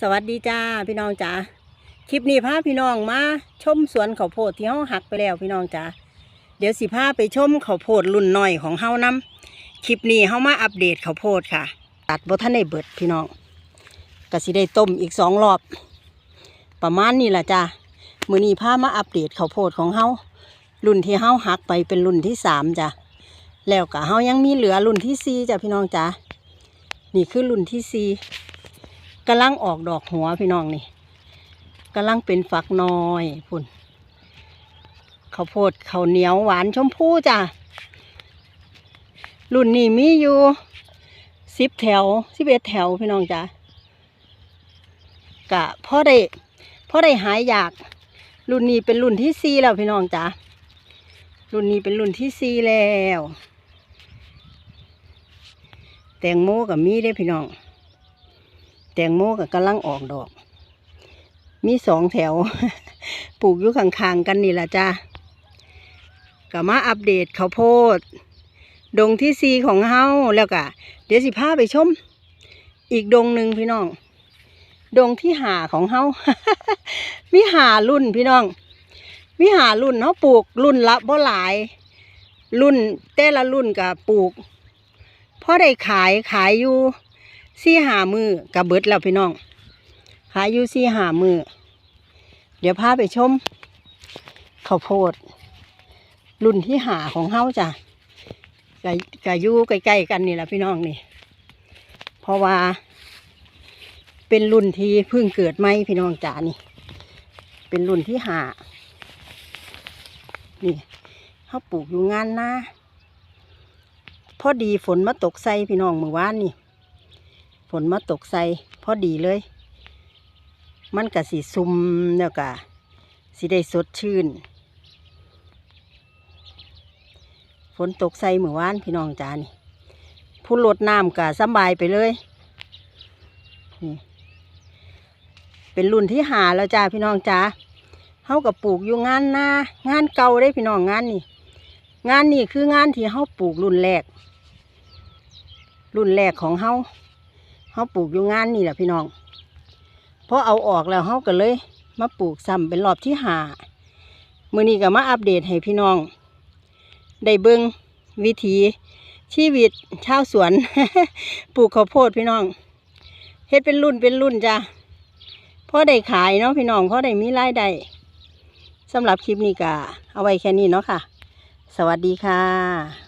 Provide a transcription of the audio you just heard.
สวัสดีจ้าพี่น้องจ๋าคลิปนี้พาพี่น้องมาชมสวนข้าวโพดที่เฮาหักไปแล้วพี่น้องจ๋าเดี๋ยวสิพาไปชมข้าวโพดรุ่นหน้อยของเฮานํคลิปนี้เฮามาอัปเดตข้าวโพดค่ะ ตัดบ่ทันได้เบิดพี่น้องก็สิได้ต้มอีกสองรอบ ประมาณนี้แหละจ้ามื้อนี้พามาอัปเดตข้าวโพดของเฮารุ่นที่เฮาหักไปเป็นรุ่นที่สามจ้ะแล้วก็เฮายังมีเหลือรุ่นที่สี่จ้ะพี่น้องจ๋านี่คือรุ่นที่สี่ กำลังออกดอกหัวพี่น้องนี่กำลังเป็นฝักน้อยพุ่นข้าวโพดข้าวเหนียวหวานชมพูจ้ะรุ่นนี้มีอยู่สิบแถวสิบเอ็ดแถวพี่น้องจ้ะกะพ่อได้พ่อได้หายอยาก รุ่นนี้เป็นรุ่นที่สี่แล้วพี่น้องจ้ะรุ่นนี้เป็นรุ่นที่สี่แล้ว แตงโมกับมีได้พี่น้อง แตงโมก็กำลังออกดอก มีสองแถว ปลูกอยู่ข้างๆกันนี่ละจ้าก็มาอัปเดตข้าวโพด ดงที่ซีของเฮาแล้วก็เดี๋ยวสิพาไปชม อีกดงหนึ่งพี่น้อง ดงที่หาของเฮามีหารุ่นพี่น้อง มีหารุ่นเฮาปลูกรุ่นละบ่หลาย รุ่นแต่ละรุ่นก็ปลูกพอได้ขายขายอยู่ สี่หามือกับเบิดแล้วพี่น้อง ขายอยู่สี่หามือ เดี๋ยวพาไปชมข้าวโพด รุ่นที่หาของเฮาจ้ะกะกะยู่ใกล้ๆกันนี่แหละพี่น้องนี่ เพราะว่า เป็นรุ่นที่เพิ่งเกิดไหมพี่น้องจ๋านี่ เป็นรุ่นที่หานี่เขาปลูกอยู่งานนะพอดีฝนมาตกใส่พี่น้องเมื่อวานนี่ ฝนมาตกใส่พอดีเลย มันก็สีซุ่มแล้วก็สีได้สดชื่น ฝนตกใส่เมื่อวานพี่น้องจ้านี่ผู้ลดน้ำก็สบายไปเลยนี่เป็นรุ่นที่หาแล้วจ้าพี่น้องจ้าเฮากับปลูกอยู่งานนางานเก่าได้พี่น้องงานนี่ งานนี่คืองานที่เฮาปลูกรุ่นแรก รุ่นแรกของเฮา เขาปลูกอยู่งานนี่แหละพี่น้องพอเอาออกแล้วเขาก็เลย มาปลูกซ้ำเป็นรอบที่หามือนี้ก็มาอัปเดตให้พี่น้อง ได้เบิ้งวิถีชีวิตชาวสวน ปลูกข้าวโพดพี่น้องเฮ็ดเป็นรุ่นเป็นรุ่นจ้ะพอได้ขายเนาะพี่น้องพอได้มีรายได้สำหรับคลิปนี้ก็เอาไว้แค่นี้เนาะค่ะ สวัสดีค่ะ